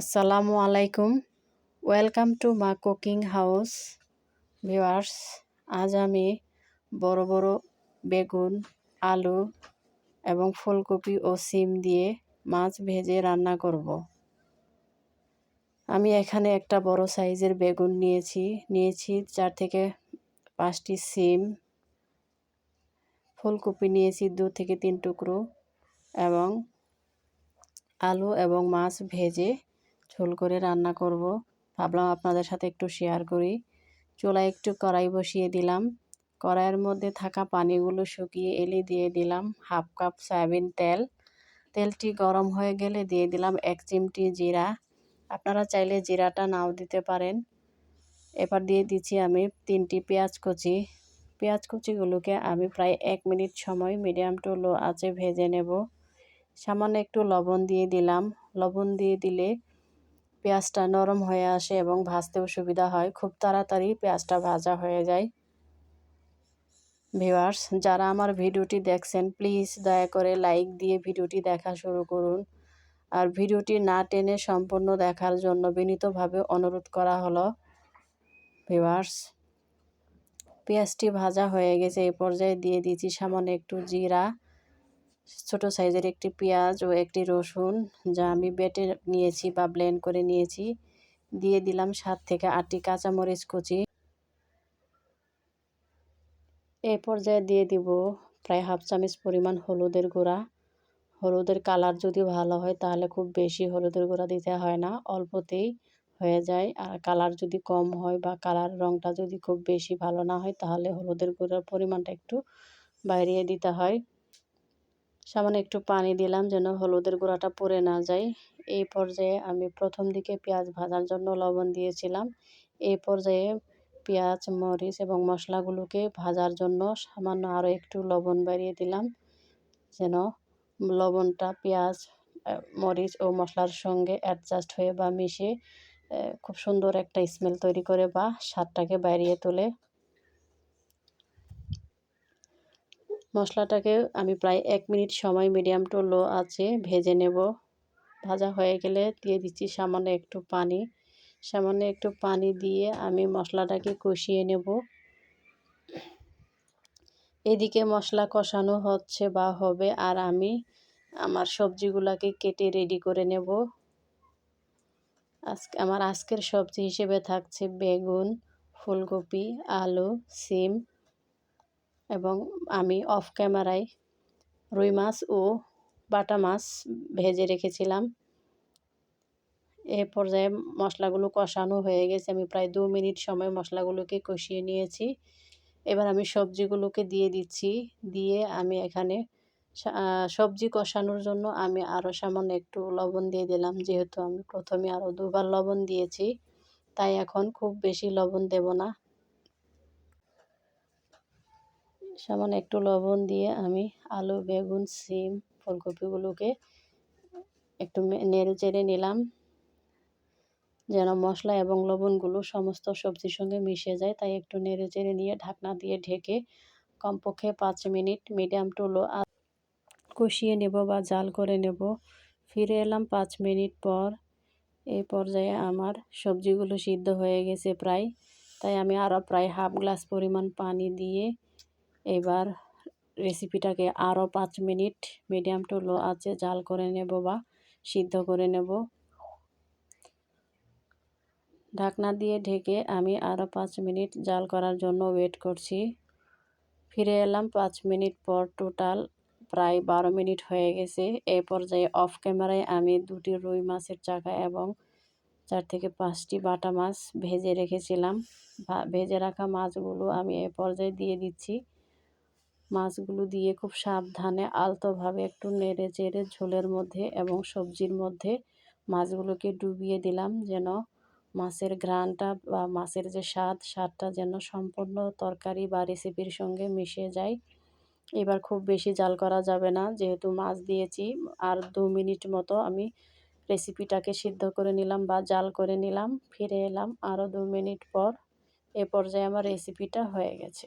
আসসালামু আলাইকুম। Welcome to Maa cooking house viewers আজ আমি বড় বড় বেগুন, আলু এবং ফুলকপি ও সিম দিয়ে মাছ ভেজে রান্না করব। আমি এখানে একটা বড় সাইজের বেগুন নিয়েছি। নিয়েছি চার থেকে পাঁচটি সিম। ফুলকপি নিয়েছি দু থেকে তিন টুকরো এবং আলু এবং মাছ ভেজে ঝোল করে রান্না করব। ভাবলাম আপনাদের সাথে একটু শেয়ার করি। চুলায় একটু কড়াই বসিয়ে দিলাম। কড়াইয়ের মধ্যে থাকা পানিগুলো শুকিয়ে এলে দিয়ে দিলাম হাফ কাপ সয়াবিন তেল। তেলটি গরম হয়ে গেলে দিয়ে দিলাম এক চিমটি জিরা। আপনারা চাইলে জিরাটা নাও দিতে পারেন। এবার দিয়ে দিচ্ছি আমি তিনটি পেঁয়াজ কুচি। পেঁয়াজ কুচিগুলোকে আমি প্রায় এক মিনিট সময় মিডিয়াম টু লো আঁচে ভেজে নেব। সামান্য একটু লবণ দিয়ে দিলাম। লবণ দিয়ে দিলে পেঁয়াজটা নরম হয়ে আসে এবং ভাজতেও সুবিধা হয়। খুব তাড়াতাড়ি পেঁয়াজটা ভাজা হয়ে যায়। ভিউয়ার্স, যারা আমার ভিডিওটি দেখছেন, প্লিজ দয়া করে লাইক দিয়ে ভিডিওটি দেখা শুরু করুন। আর ভিডিওটি না টেনে সম্পূর্ণ দেখার জন্য বিনীতভাবে অনুরোধ করা হলো। ভিউয়ার্স, পেঁয়াজটি ভাজা হয়ে গেছে এই পর্যায়ে দিয়ে দিচ্ছি সামান্য একটু জিরা। ছোট সাইজের একটি পেঁয়াজ ও একটি রসুন, যা আমি বেটে নিয়েছি বা ব্লেন্ড করে নিয়েছি। দিয়ে দিলাম সাত থেকে আটটি কাঁচামরিচ কুচি। এই পর্যায়ে দিয়ে দিব প্রায় হাফ চামচ পরিমাণ হলুদের গুঁড়া। হলুদের কালার যদি ভালো হয়, তাহলে খুব বেশি হলুদের গুঁড়া দিতে হয় না, অল্পতেই হয়ে যায়। আর কালার যদি কম হয় বা কালার রঙটা যদি খুব বেশি ভালো না হয়, তাহলে হলুদের গুঁড়ার পরিমাণটা একটু বাইরিয়ে দিতে হয়। সামান্য একটু পানি দিলাম যেন হলুদের গুঁড়াটা পড়ে না যায়। এই পর্যায়ে আমি প্রথম দিকে পেঁয়াজ ভাজার জন্য লবণ দিয়েছিলাম। এই পর্যায়ে পেঁয়াজ, মরিচ এবং মশলাগুলোকে ভাজার জন্য সামান্য আরও একটু লবণ বাড়িয়ে দিলাম যেন লবণটা পেঁয়াজ, মরিচ ও মশলার সঙ্গে অ্যাডজাস্ট হয়ে বা মিশে খুব সুন্দর একটা স্মেল তৈরি করে বা স্বাদটাকে বাড়িয়ে তোলে। মশলাটাকে আমি প্রায় এক মিনিট সময় মিডিয়াম টু লো আছে ভেজে নেব। ভাজা হয়ে গেলে দিয়ে দিচ্ছি সামান্য একটু পানি। সামান্য একটু পানি দিয়ে আমি মশলাটাকে কষিয়ে নেব। এদিকে মশলা কষানো হচ্ছে বা হবে আর আমি আমার সবজিগুলোকে কেটে রেডি করে নেব। আজকে আমার আজকের সবজি হিসেবে থাকছে বেগুন, ফুলকপি, আলু, সিম এবং আমি অফ ক্যামেরায় রুই মাছ ও বাটা মাছ ভেজে রেখেছিলাম। এ পর্যায়ে মশলাগুলো কষানো হয়ে গেছে। আমি প্রায় দু মিনিট সময় মশলাগুলোকে কষিয়ে নিয়েছি। এবার আমি সবজিগুলোকে দিয়ে দিচ্ছি। দিয়ে আমি এখানে সবজি কষানোর জন্য আমি আরও সামান্য একটু লবণ দিয়ে দিলাম। যেহেতু আমি প্রথমে আরও দুবার লবণ দিয়েছি, তাই এখন খুব বেশি লবণ দেব না। সামান্য একটু লবণ দিয়ে আমি আলু, বেগুন, সিম, ফুলকপিগুলোকে একটু নেড়ে চেড়ে নিলাম। যেন মশলা এবং লবণগুলো সমস্ত সবজির সঙ্গে মিশে যায়, তাই একটু নেড়ে চেড়ে নিয়ে ঢাকনা দিয়ে ঢেকে কমপক্ষে পাঁচ মিনিট মিডিয়াম টু লো কষিয়ে নেব বা জাল করে নেব। ফিরে এলাম পাঁচ মিনিট পর। এই পর্যায়ে আমার সবজিগুলো সিদ্ধ হয়ে গেছে প্রায়। তাই আমি আরও প্রায় হাফ গ্লাস পরিমাণ পানি দিয়ে এবার রেসিপিটাকে আরও পাঁচ মিনিট মিডিয়াম টু লো আছে জাল করে নেব বা সিদ্ধ করে নেব। ঢাকনা দিয়ে ঢেকে আমি আরও পাঁচ মিনিট জাল করার জন্য ওয়েট করছি। ফিরে এলাম পাঁচ মিনিট পর টোটাল প্রায় বারো মিনিট হয়ে গেছে। এ পর্যায়ে অফ ক্যামেরায় আমি দুটি রুই মাছের চাকা এবং চার থেকে পাঁচটি বাটা মাছ ভেজে রেখেছিলাম। ভেজে রাখা মাছগুলো আমি এ পর্যায়ে দিয়ে দিচ্ছি। মাছগুলো দিয়ে খুব সাবধানে, আলতোভাবে একটু নেড়ে চেড়ে ঝোলের মধ্যে এবং সবজির মধ্যে মাছগুলোকে ডুবিয়ে দিলাম যেন মাছের ঘ্রাণটা বা মাছের যে স্বাদ, স্বাদটা যেন সম্পূর্ণ তরকারি বা রেসিপির সঙ্গে মিশে যায়। এবার খুব বেশি জাল করা যাবে না, যেহেতু মাছ দিয়েছি, আর দু মিনিট মতো আমি রেসিপিটাকে সিদ্ধ করে নিলাম বা জাল করে নিলাম, ফিরে এলাম আরও দু মিনিট পর। এ পর্যায়ে আমার রেসিপিটা হয়ে গেছে।